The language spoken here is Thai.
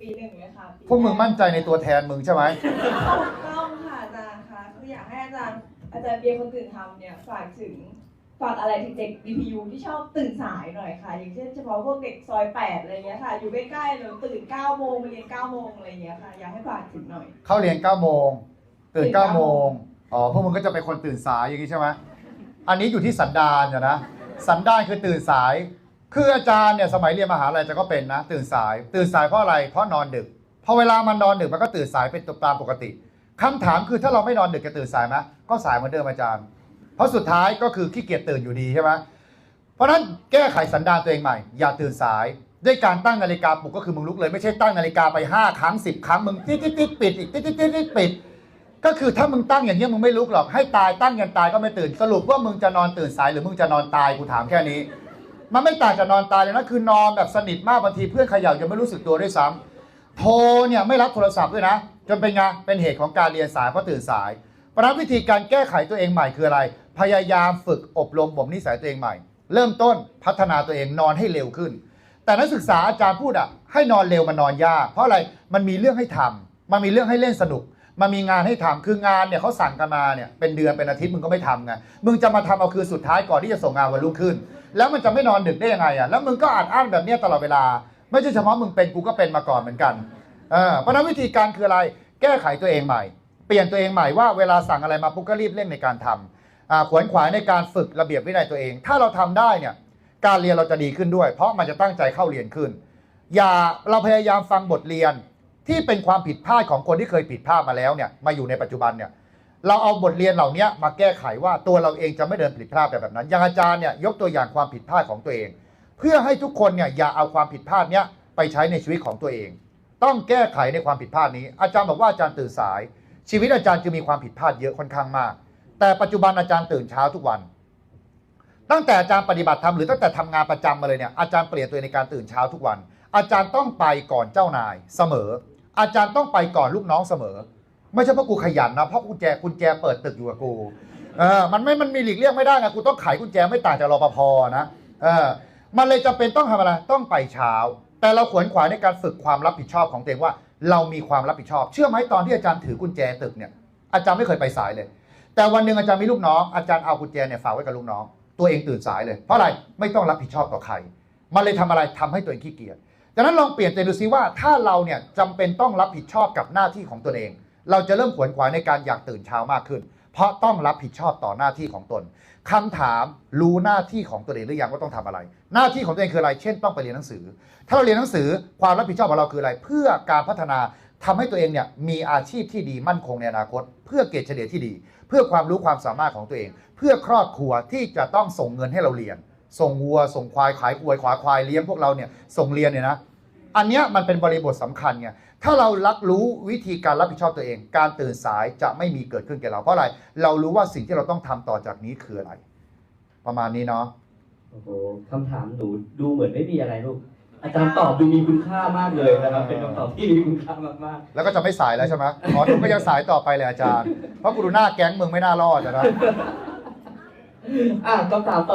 ปีหนึ่งเลยค่ะปีพวกมึงมั่นใจในตัวแทนมึงใช่ไหม ถูกต้องค่ะอาจารย์คะคืออยากให้อาจารย์อาจารย์เบียร์คนตื่นทำเนี่ยฝากถึงฝากอะไรถึงเด็ก DPU ที่ชอบตื่นสายหน่อยค่ะ อย่างเช่นเฉพาะพวกเด็กซอยแปดอะไรเงี้ยค่ะ อยู่ใกล้ๆเลยตื่นเก้าโมงมาเรียนเก้าโมงอะไรเงี้ยค่ะ อยากให้ฝากถึงหน่อย เข้าเรียน9โมงตื่นตื่น9โมงอ๋อพวกมึงก็จะเป็นคนตื่นสายอย่างนี้ใช่ไหมอันนี้อยู่ที่สันดานอะนะ สันดานคือตื่นสาย คืออาจารย์เนี่ยสมัยเรียนมหาลัยจะก็เป็นนะ ตื่นสาย ตื่นสายเพราะอะไร เพราะนอนดึก พอเวลามันนอนดึกมันก็ตื่นสายเป็นตามปกติคำถามคือถ้าเราไม่นอนดึกจะตื่นสายไหมก็สายเหมือนเดิมอาจารย์ เพราะสุดท้ายก็คือขี้เกียจตื่นอยู่ดีใช่ไหมเพราะฉะนั้นแก้ไขสันดานตัวเองใหม่ อย่าตื่นสาย ด้วยการตั้งนาฬิกาปลุกก็คือมึงลุกเลยไม่ใช่ตั้งนาฬิกาไป 5 ครั้ง 10 ครั้งมึงติ๊ดติ๊ดติ๊ดปิดอีกติ๊ดติ๊ดติ๊ดติ๊ดปิดก็คือถ้ามึงตั้งอย่างนี้มึงไม่ลุกหรอกให้ตายตั้งยันตายก็ไม่ตื่นสรุปว่ามึงจะนอนตื่นสายหรือมึงจะนอนตายกูถามแค่นี้ มันไม่ต่างจากนอนตายเลยนะคือนอนแบบสนิทมากบางทีเพื่อนเขย่ายังไม่รู้สึกตัวด้วยซ้ำโทรเนี่ยไม่รับโทรศัพท์ด้วยนะ จนเป็นไงเป็นเหตุของการเรียนสายเพราะตื่นสายเพราะนั้นวิธีการแก้ไขตัวเองใหม่คืออะไร พยายามฝึกอบรมบ่มนิสัยตัวเองใหม่ เริ่มต้นพัฒนาตัวเองนอนให้เร็วขึ้น แต่นักศึกษาอาจารย์พูดอะให้นอนเร็วมันนอนยากเพราะอะไรมันมีเรื่องให้ทำมันมีเรื่องให้เล่นสนุก มันมีงานให้ทำคืองานเนี่ยเขาสั่งกันมาเนี่ยเป็นเดือนเป็นอาทิตย์มึงก็ไม่ทำไงมึงจะมาทำเอาคืนสุดท้ายก่อนที่จะส่งงานวันรุ่งขึ้น แล้วมันจะไม่นอนดึกได้ยังไงอะแล้วมึงก็อ่านอ่านแบบเนี้ยตลอดเวลา ไม่ใช่เฉพาะมึงเป็นกูก็เป็นมาก่อนเหมือนกันเออเพราะนั้นวิธีการคืออะไรแก้ไขตัวเองใหม่ เปลี่ยนตัวเองใหม่ว่าเวลาสั่งอะไรมาปุ๊บก็รีบเร่งในการทำอ่าขวนขวายในการฝึกระเบียบวินัยตัวเอง ถ้าเราทำได้เนี่ยการเรียนเราจะดีขึ้นด้วย เพราะมันจะตั้งใจเข้าเรียนขึ้น อย่าเราพยายามฟังบทเรียน ที่เป็นความผิดพลาดของคนที่เคยผิดพลาดมาแล้วเนี่ยมาอยู่ในปัจจุบันเนี่ยเราเอาบทเรียนเหล่านี้มาแก้ไขว่าตัวเราเองจะไม่เดินผิดพลาดแบบนั้นอย่างอาจารย์เนี่ยยกตัวอย่างความผิดพลาดของตัวเอง เพื่อให้ทุกคนเนี่ยอย่าเอาความผิดพลาดเนี้ยไปใช้ในชีวิตของตัวเอง ต้องแก้ไขในความผิดพลาดนี้ อาจารย์บอกว่าอาจารย์ตื่นสาย ชีวิตอาจารย์จะมีความผิดพลาดเยอะค่อนข้างมาก แต่ปัจจุบันอาจารย์ตื่นเช้าทุกวัน ตั้งแต่อาจารย์ปฏิบัติธรรมหรือตั้งแต่ทำงานประจำมาเลยเนี่ยอาจารย์เปลี่ยนตัวเองในการตื่นเช้าทุกวัน อาจารย์ต้องไปก่อนเจ้านายเสมอ อาจารย์ต้องไปก่อนลูกน้องเสมอ ไม่ใช่เพราะกูขยันนะเพราะกุญแจกุญแจเปิดตึกอยู่กับกูเออมันไม่มันมีหลีกเลี่ยงไม่ได้ไงกูต้องไขกุญแจไม่ต่างจากรปภนะเออมันเลยจำเป็นต้องทำอะไรต้องไปเช้า แต่เราขวนขวายในการฝึกความรับผิดชอบของตัวเองว่า เรามีความรับผิดชอบ เชื่อไหมตอนที่อาจารย์ถือกุญแจตึกเนี่ยอาจารย์ไม่เคยไปสายเลย แต่วันหนึ่งอาจารย์มีลูกน้องอาจารย์เอากุญแจเนี่ยฝากไว้กับลูกน้อง ตัวเองตื่นสายเลย เพราะอะไรไม่ต้องรับผิดชอบต่อใคร มันเลยทำอะไรทำให้ตัวเองขี้เกียจ ดังนั้นลองเปลี่ยนใจดูซิว่าถ้าเราเนี่ยจำเป็นต้องรับผิดชอบกับหน้าที่ของตนเอง เราจะเริ่มขวนขวายในการอยากตื่นเช้ามากขึ้น เพราะต้องรับผิดชอบต่อหน้าที่ของตนคำถามรู้หน้าที่ของตัวเองหรือยังว่าต้องทำอะไร หน้าที่ของตัวเองคืออะไร เช่น ต้องไปเรียนหนังสือ ถ้าเราเรียนหนังสือความรับผิดชอบของเราคืออะไร เพื่อการพัฒนาทำให้ตัวเองเนี่ยมีอาชีพที่ดีมั่นคงในอนาคต เพื่อเกรดเฉลี่ยที่ดี เพื่อความรู้ความสามารถของตัวเอง เพื่อครอบครัวที่จะต้องส่งเงินให้เราเรียน ส่งวัว ส่งควายขายกล้วยขวาควายเลี้ยงพวกเราเนี่ยส่งเรียนเนี่ยนะอันเนี้ยมันเป็นบริบทสำคัญไงถ้าเรารักรู้วิธีการรับผิดชอบตัวเอง การตื่นสายจะไม่มีเกิดขึ้นแก่เราเพราะอะไร เรารู้ว่าสิ่งที่เราต้องทำต่อจากนี้คืออะไร ประมาณนี้เนาะโอ้โหคำถามหนูดูเหมือนไม่มีอะไรลูกอาจารย์ตอบดูมีคุณค่ามากเลยนะครับ เป็นคำตอบที่มีคุณค่ามากแล้วก็จะไม่สายแล้วใช่ไหมอ๋อหนูก็ยังสายต่อไปเลยอาจารย์ เพราะกูดูหน้าแก๊งมึงไม่น่ารอดนะๆอะคำถามต่อ